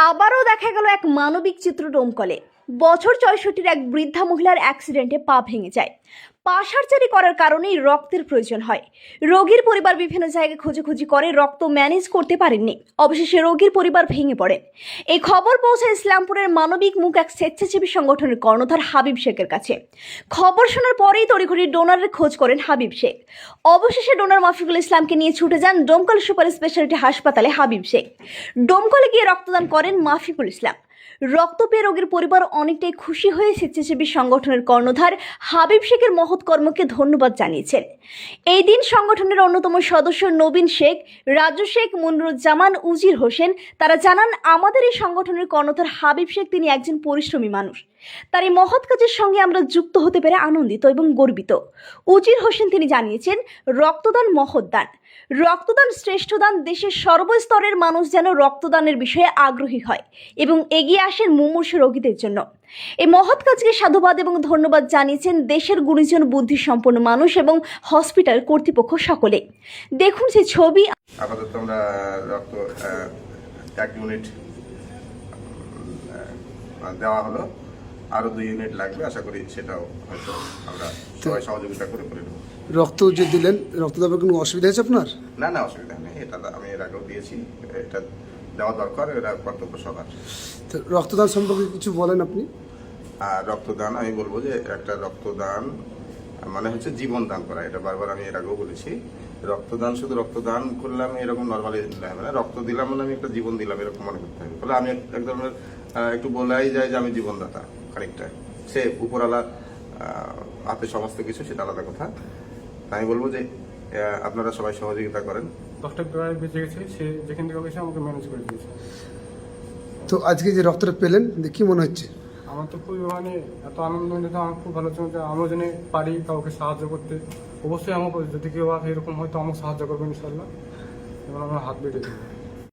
আবারও দেখা গেল এক মানবিক চিত্র ডোমকলে বছর চৌষট্টির এক বৃদ্ধা মহিলার অ্যাক্সিডেন্টে পা ভেঙে যায়। পা সার্জারি করার কারণেই রক্তের প্রয়োজন হয়। রোগীর পরিবার বিভিন্ন জায়গায় খোঁজাখুঁজি করে, রক্ত ম্যানেজ করতে পারেননি। অবশেষে রোগীর পরিবার ভেঙে পড়েন। এই খবর পৌঁছায় ইসলামপুরের মানবিক মুখ এক স্বেচ্ছাসেবী সংগঠনের কর্ণধার হাবিব শেখের কাছে। খবর শোনার পরেই তড়িঘড়ি ডোনারের খোঁজ করেন হাবিব শেখ। অবশেষে ডোনার মাফিকুল ইসলামকে নিয়ে ছুটে যান ডোমকল সুপার স্পেশালিটি হাসপাতালে হাবিব শেখ। ডোমকলে গিয়ে রক্তদান করেন মাফিকুল ইসলাম। রক্ত পেয়ে রোগীর পরিবার অনেকটাই খুশি হয়ে স্বেচ্ছাসেবী সংগঠনের কর্ণধার হাবিব শেখের মহৎ কর্মকে ধন্যবাদ জানিয়েছেন। এই দিন সংগঠনের অন্যতম সদস্য নবীন শেখ, রাজু শেখ, মুনরুজ্জামান, উজির হোসেন, তারা জানান, আমাদের এই সংগঠনের কর্ণধার হাবিব শেখ, তিনি একজন পরিশ্রমী মানুষ। তার এই মহৎ কাজের সঙ্গে আমরা যুক্ত হতে পেরে আনন্দিত এবং গর্বিত। উজির হোসেন তিনি জানিয়েছেন, রক্তদান মহৎ দান। রক্তদান শ্রেষ্ঠ দান দেশের সর্বস্তরের মানুষ যেন রক্তদানের বিষয়ে আগ্রহী হয় এবং এগিয়ে আসেন মুমূর্ষ রোগীদের জন্য। এই মহৎ কাজকে সাধুবাদ এবং ধন্যবাদ জানিয়েছেন দেশের গুণীজন বুদ্ধিসম্পন্ন মানুষ এবং হসপিটাল কর্তৃপক্ষ সকলে। দেখুন সেই ছবি। আপাতত আমরা রক্ত এক ইউনিট দেওয়া হলো। আরও দুই ইউনিট লাগবে আশা করি সেটাও হয়তো আমরা সবাই সহযোগিতা করে করে নেব। রক্ত যে দিলেন রক্ত দেওয়ার কোনো অসুবিধা হয়েছে আপনার? না না অসুবিধা নেই এটা আমি এর আগেও দিয়েছি এটা দেওয়া দরকার এটা কর্তব্য সবার। রক্তদান সম্পর্কে কিছু বলেন আপনি? আর রক্তদান আমি বলব যে একটা রক্তদান মানে হচ্ছে জীবন দান করা এটা বারবার আমি এর আগেও বলেছি। রক্তদান শুধু রক্তদান করলাম এরকম নর্মালি হবে না রক্ত দিলাম মানে আমি একটা জীবন দিলাম এরকম মনে করতে হবে। ফলে আমি এক- এক ধরনের একটু বলাই যায় যে আমি জীবনদাতা। খানিকটা। সে উপরালা আহ, হাতে সমস্ত কিছু সেটা আলাদা কথা। আমি বলব যে আপনারা সবাই সহযোগিতা করেন। দশটা প্রায় বেঁচে গেছে সে যেখান থেকে গেছে আমাকে ম্যানেজ করে দিয়েছে। তো আজকে যে রক্তটা পেলেন কি মনে হচ্ছে? আমার তো খুবই মানে এত আনন্দ হয়েছে আমার খুব ভালো লাগছে যে আমিও যেন পারি কাউকে সাহায্য করতে। অবশ্যই আমাকে যদি কেউ এরকম হয়তো আমাকে সাহায্য করবেন ইনশাল্লাহ এবং আমার হাত বেড়ে দেবে।